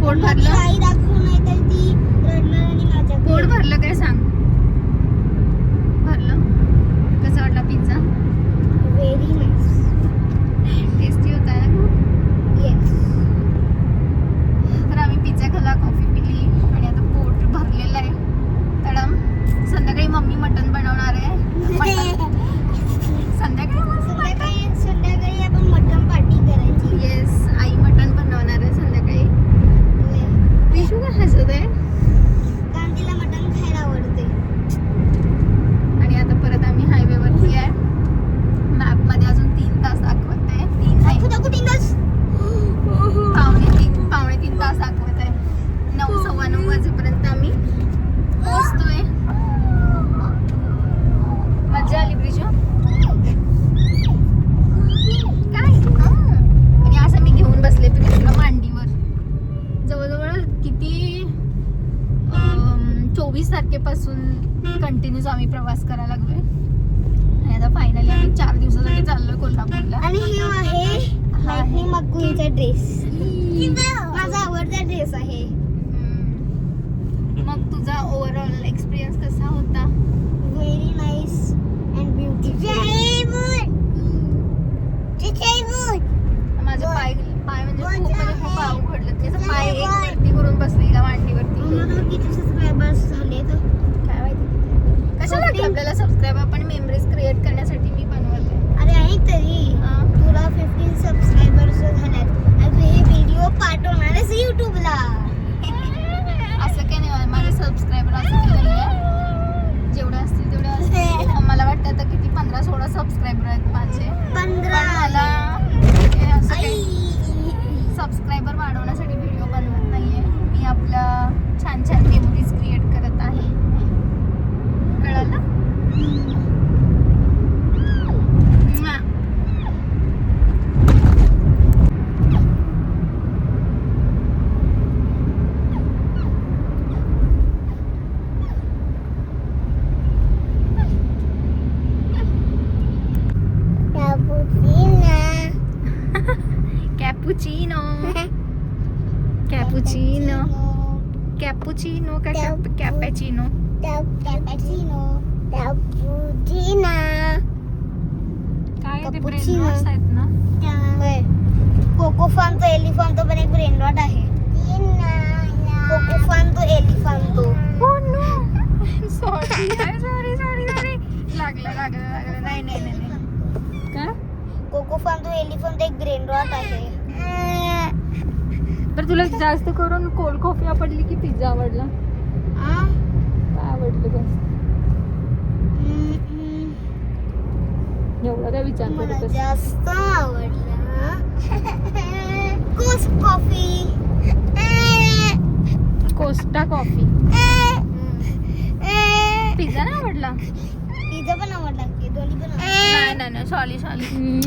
पोट भरलं? आई दाखवू नाही तर ती रडणार आणि माझ्या पोट भरलं काय सांग? भरलं? कसा वाटला पिझ्झा व्हेरी नाईस टेस्टी होता ना खूप येस तर आम्ही पिझ्झा खाल्ला कॉफी पिली आणि आता पोट भरलेलं आहे. तडम संध्याकाळी मम्मी मटण बनवणार आहे. मटण संध्याकाळी संध्याकाळी संध्याकाळी आपण मटन पार्टी करायची येस आई मटण बनवणार आहे संध्याकाळी होय. विशू का हसत आहे कारण तिला मटन खायला आवडते आणि आता परत आम्ही हायवेवरती आहे मॅपमध्ये अजून तीन तास दाखवत आहे तीन नाही दाखवू दाखवू तीनच पावणे तीन पावणे तीन तास दाखवत आहे नऊ सव्वा नऊ वाजेपर्यंत आम्ही पोहोचतोय मजा आली ब्रिजो काय हं. आणि असं मी घेऊन बसले तुला मांडीवर जवळजवळ किती चोवीस कंटिन्यूस आम्ही प्रवास करायला लागलोय. आणि आता फायनली आम्ही चार दिवसासाठी चाललोय कोल्हापूरला. आणि हे आहे हा आहे. मक्कूचा ड्रेस माझा आवडता ड्रेस आहे. मग तुझा ओव्हरऑल एक्सपिरियन्स कसा होता? व्हेरी नाईस अँड ब्युटिफुल माझे पाय पाय म्हणजे खूप म्हणजे खूप अवघडलं. त्याचा पाय एक वरती करून बसलेला मांडीवरती. किती सबस्क्रायबर्स झाले तर माहिती. कशाला आपल्याला सबस्क्राईब आपण मेमरीज क्रिएट करण्यासाठी मी बनवत. अरे आहे तरी. हा. तुला फिफ्टीन सबस्क्रायबर्स झाल्यात. आणि हे व्हिडिओ पाठवणार आहेस युट्यूबला असं काही नाही माझे सबस्क्रायबर असं काही नाही जेवढे असतील तेवढे असतील. मला वाटतं आता किती पंधरा सोळा सबस्क्रायबर आहेत माझे पण पंधरा मला हे असं काही आई. सबस्क्रायबर वाढवण्यासाठी व्हिडिओ बनवत नाहीये मी आपल्या छान छान मेमरीज क्रिएट करत आहे कळालं म्वा. कॅपुचिनो कॅपुचिनो कॅपुचिनो का कॅप कॅपॅचिनो कॅपॅचिनो कॅपुचिना काय ते Cappuccino. ब्रेन आहेत ना कोकोफान तो एलिफांतो पण एक ब्रेन रॉट आहे कोकोफान तो एलिफांतो हो no sorry sorry sorry sorry लागलं लागलं लागलं नाही तो एलिफंट एक ब्रेन रॉट आहे तर तुला जास्त करून कोल्ड कॉफी आवडली की पिझ्झा आवडला? आ? काय आवडलं जास्त. एवढा काय विचार जास्त आवडला. कोस कॉफी कोस्टा कॉफी पिझ्झा नाही आवडला? पिझ्झा पण आवडला की दोन्ही पण नाही नाही सॉरी सॉरी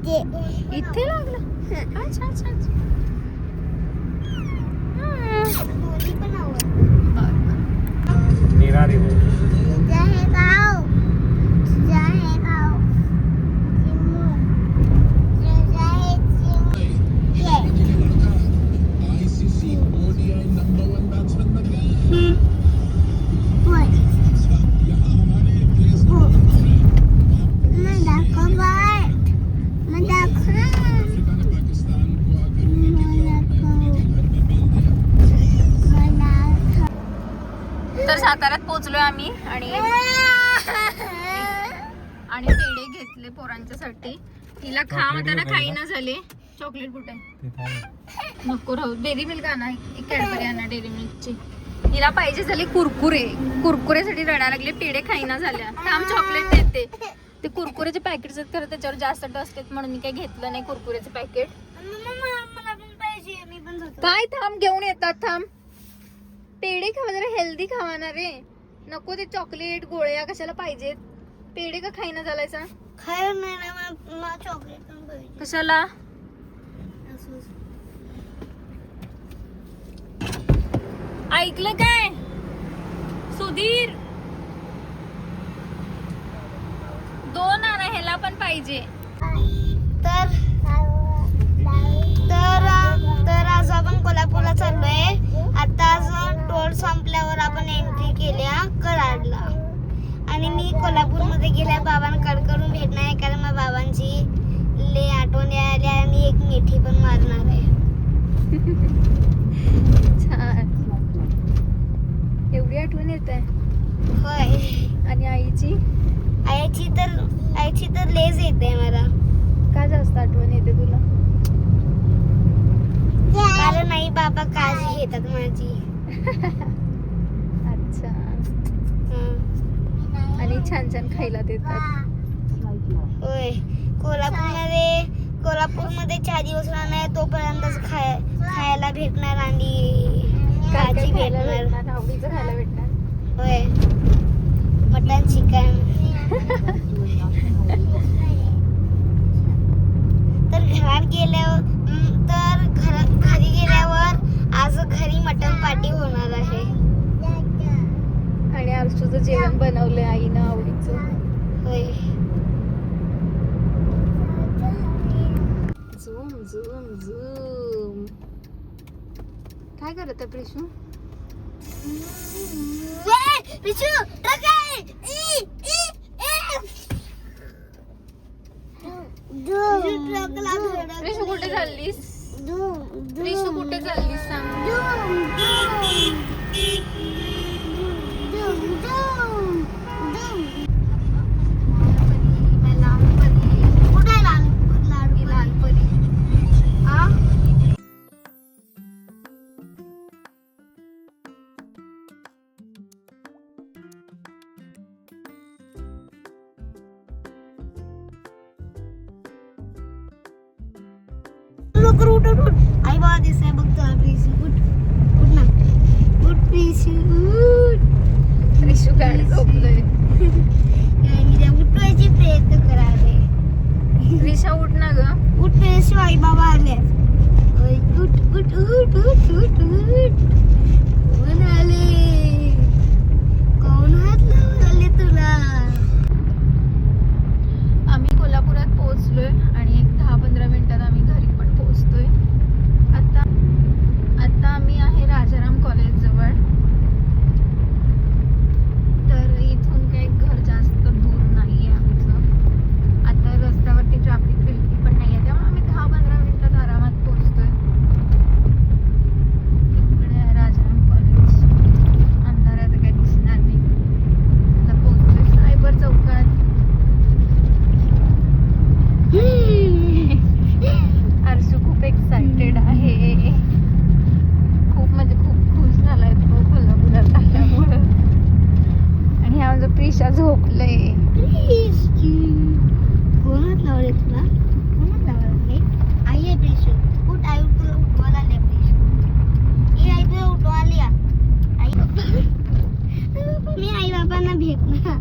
इथे. इथे लागलं? अच्छा अच्छा अच्छा. निरारी हो तुझं हे गाव तुझं पोहोचलोय आम्ही आणि आणि पेढे घेतले पोरांच्यासाठी. तिला खा म्हणताना खाई ना झाले. चॉकलेट कुठे? नको राहू. डेअरी मिल्क आणा. एक कॅडबरी आणा डेअरी मिल्कची तिला पाहिजे झाली कुरकुरे. कुरकुरेसाठी रडायला लागले. पेढे खाईना झाल्या. थांब चॉकलेट देते. ते कुरकुरेचे पॅकेट आहेत खरं त्याच्यावर जास्त डस्ट आहेत म्हणून मी काही घेतलं नाही कुरकुरेचे पॅकेट मला पण पाहिजे. मी पण जातो. काय थांब घेऊन येतात थांब. पेढे खावा जरा हेल्दी खावा ना रे. नको ते चॉकलेट गोळ्या कशाला पाहिजेत? पेढे का खाईना झालायचा खायला नाही ना मला- मला चॉकलेट पण पाहिजे. कशाला? असंच. ऐकलं काय? सुधीर? दोन आणा ह्याला पण पाहिजे. तर तर तर आज आपण कोल्हापूरला टोल संपल्यावर आपण एंट्री केल्या कराडला. आणि मी कोल्हापूरमध्ये गेल्या बाबांना कडकडून भेटणार आहे कारण मग बाबांची ले आठवण यायला आणि एक मिठी पण मारणार आहे. छान. एवढी आठवण येत. आहे होय. आणि आईची? आईची तर आईची तर लेज येते मला. का जास्त आठवण येते तुला? कारण आई बाबा काळजी घेतात माझी. अच्छा. आणि छान छान खायला देतात. होय. कोल्हापूरमध्ये कोल्हापूरमध्ये चार दिवस राहणार तोपर्यंतच खाय खायला भेटणार आणि काळजी भेटणार भेटणार आवडीचं खायला भेटणार होय मटन चिकन तर घरात गेल्यावर हम्म, तर घरात घरी गेल्यावर आज घरी मटन पार्टी होणार आहे आणि आरसूचं जेवण बनवलंय आईनं आवडीचं होय झूम झूम झूम आहे प्रिशू टाकाय ई ई प्रिशू कुठे चाललीस? प्रिशू कुठे चाललीस सांग. लवकर उठ उठ उठ आई बाबा दिसतंय बघ तुला प्लीज उठ उठ ना उठ प्लीज उठ प्रिशू गाडी झोपलंय उठवायची प्रयत्न करायले प्रिशा उठ ना ग उठ प्लीज आई बाबा आले उठ उठ उठ उठ उठ उठ कोण आले कोण हात लावून आले तुला आम्ही कोल्हापुरात पोहोचलोय आणि एक दहा पंधरा मिनिटात आम्ही घरी पण पोहोचतोय आता आता आम्ही आहे राजाराम कॉलेज जवळ तर इथून काही घर जास्त दूर नाही आहे आमचं आता रस्त्यावरती ट्रॅफिक बिलकुल पण नाही आहे त्यामुळे आम्ही दहा पंधरा मिनिटात आरामात पोहोचतोय इकडे आहे राजाराम कॉलेज अंधारात काही दिसणार नाही आता पोहोचतोय सायबर चौकात आरसू खूप एक्साइटेड आहे खूप म्हणजे खूप खुश झालाय तो कोल्हापुरात आल्यामुळं आणि हा माझा प्रिशा झोपलंय प्लीज कोण हात लावले तुला कोण हात लावले आई आहे प्लीज उठ आई तुला उठवायला आले प्लीज ए आई तुला उठवायला या आई मी आई बाबांना भेटणार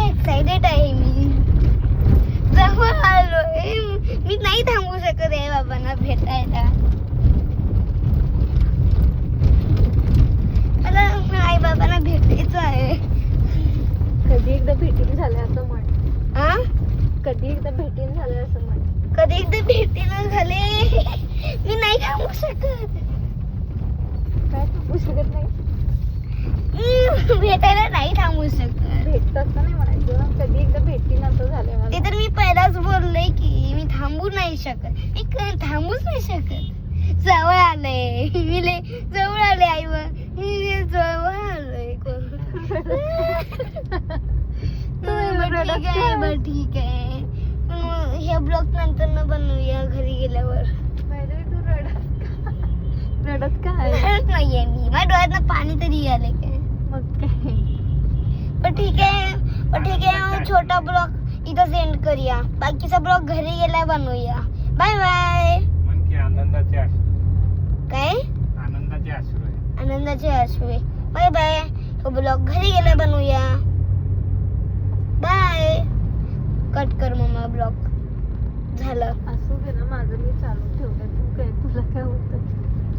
एक्साइटेड आहे मी जवळ आलोय मी नाही थांबू शकत आई बाबांना भेटायला मला आई बाबांना भेटायचं आहे कधी एकदा भेटीन झालंय असं म्हण आ कधी एकदा भेटीन झालंय असं म्हण कधी एकदा भेटीला झाले मी नाही थांबू शकत काय थांबू शकत नाही? भेटायला नाही थांबू शकत. भेटत असं नाही म्हणायचं. कधी एकदा भेटीन असं झालंय ते तर मी पहिलाच बोललोय की मी थांबू नाही शकत. मी थांबूच नाही शकत. जवळ आलंय. मी जवळ आले आई मी जवळ आलोय बरं ठीक आहे बरं ठीक आहे. हे ब्लॉग नंतर न बनवूया घरी गेल्यावर. तू रडत का रडत काय रडत नाहीये मी. माझ्या डोळ्यातनं पाणी तरी आले काय मग काय पण ठीक आहे. पण ठीक आहे. छोटा ब्लॉग इथं सेंड करूया. बाकीचा ब्लॉग घरी गेल्या बनवूया. Bye bye. आनंदाचे अश्रू काय? आनंदाचे अश्रू आहे. आनंदाचे अश्वे बाय बाय. तो ब्लॉग घरी गेल्या बनवूया. बाय. कट कर मम्मा ब्लॉग. झालं. असू दे ना माझं मी चालू ठेवलं तू काय तुला काय होतं?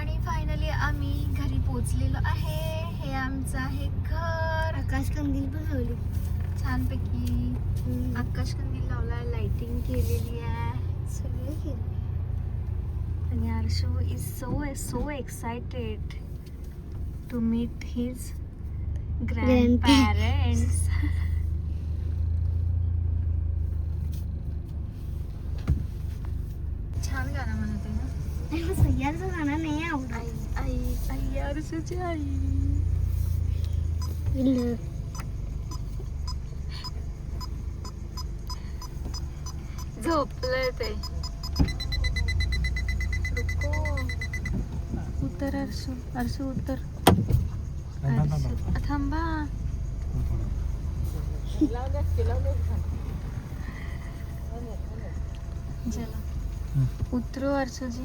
आणि फायनली आम्ही घरी पोचलेलो आहे. हे आमचं आहे घर. आकाश कंदील पण लावली. छानपैकी आकाश कंदील लावलाय लाइटिंग केलेली आहे. सगळं केलं. आणि Arshu is so so excited to meet his grand parents छान गाणं म्हणते ना? मला सह्याचं गाणं नाही आवडत आई आई आई आरशूची आई पिल्लं. झोपलंय ते रुको उतर अर्शू अर्शू उतर अर्शू थांबा चला उतरू अर्शूजी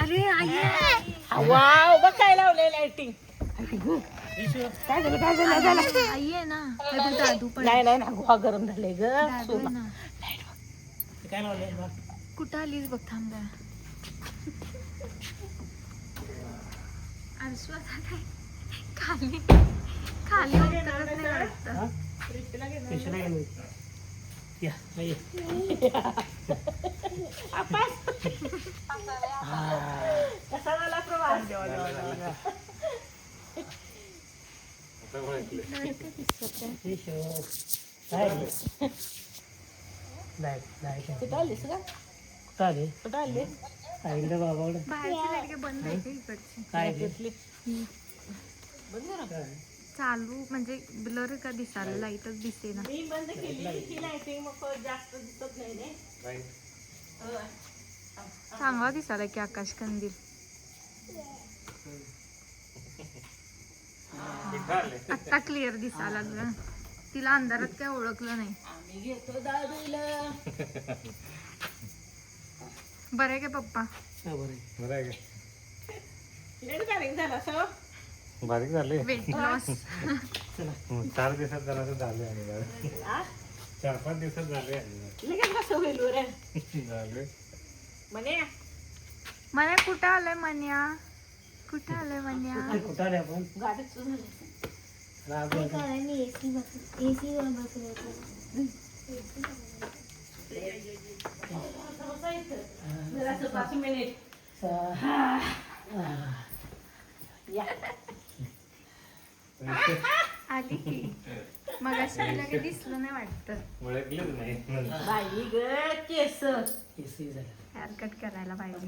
अरे आई. वाव बघ काय लावलंय लाइटिंग आई आहे ना दादू पण नाही नाही ना गुहा गरम झाले ग. कुठं आलीस बघ थांब आता काय खाली. खाली. उतरत नाही वाटतं. कसा झाला प्रवास कुठं आलीस का कुठं आलीस बाहेरचे लडके बंद आहे का इकडचे चालू म्हणजे ब्लर का दिसायला? लाईटच दिसे ना. मी बंद केली ही लाइटिंग मग जास्त दिसत नाही रे. चांगला दिसायला की आकाश कंदील. आता क्लिअर दिसायला लागलं तिला अंधारात काय ओळखलं नाही. आम्ही घेतो दादूला. बरं आहे का पप्पा? बरं आहे. लय बारीक झाला सो? का बारीक झाले. वेट लॉस हं, चार दिवसात जरा झाले आणि जरा. चार पाच दिवसात झाले आणि लगेच कसं होईल रे जरा. झाले. म्हणे मन्या कुठं आलंय मन्या? कुठं आलंय मन्या? गाडीच झाली. ते कारण एसी बस एसी वर बसवलं. जरासं पाच मिनिट. या. आली की. मग तिला काही दिसलं नाही वाटतं. ओळखलेच नाही. बाई ग केस. हेअर कट करायला पाहिजे.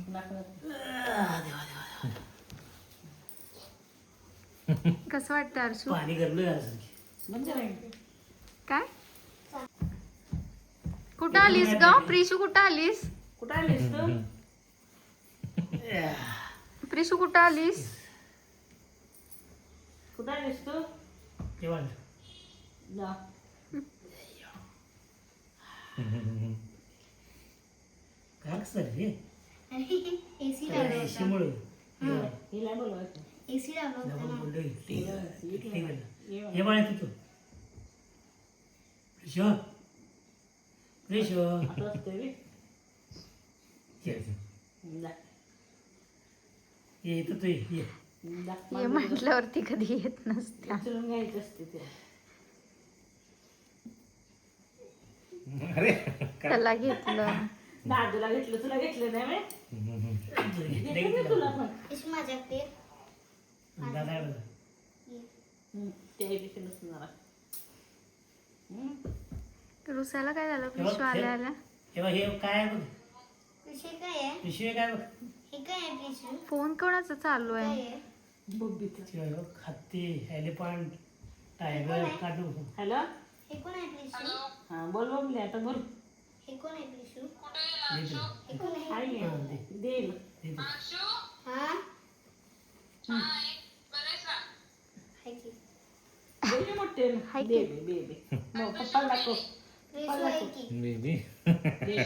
कसं वाटतं अर्शू म्हणजे काय? कुठं आलीस ग? प्रिशू कुठं आलीस? कुठं आलीस तू? प्रिशू कुठं आलीस? कुठं आलीस तू जा. एसी लावला होता. हिला बोलवायचं एसी लावला होता ना. हे बाळ तू. रिशो रिशो आता असतंय बे. ये इथं तू ये. ये म्हटल्यावरती कधी येत नसत्या. उचलून घ्यायचं असते ते. अरे. त्याला घेतलं. दादूला घेतलं तुला घेतलं नाही मी तुला पण. माझ्याकडे रुसायला काय झालं? प्रिशू आल्या आल्या. हे हे काय विषय काय आहे? पिशवी काय बघ? हे काय आहे पिशू फोन कोणाचा चालू काय आहे? आहे पिशवी बघ. हत्ती एलिफंट टायगर काटू हॅलो? हे कोण आहे पिशू हा बोल बघले आता बोल. हे कोण आहे प्रिशू दे. हे कोण आहे? आई हा, आहे. हा? हाय की. मोठे मग पप्पाला दाखव. प्रिशू आहे की. बेबी दे.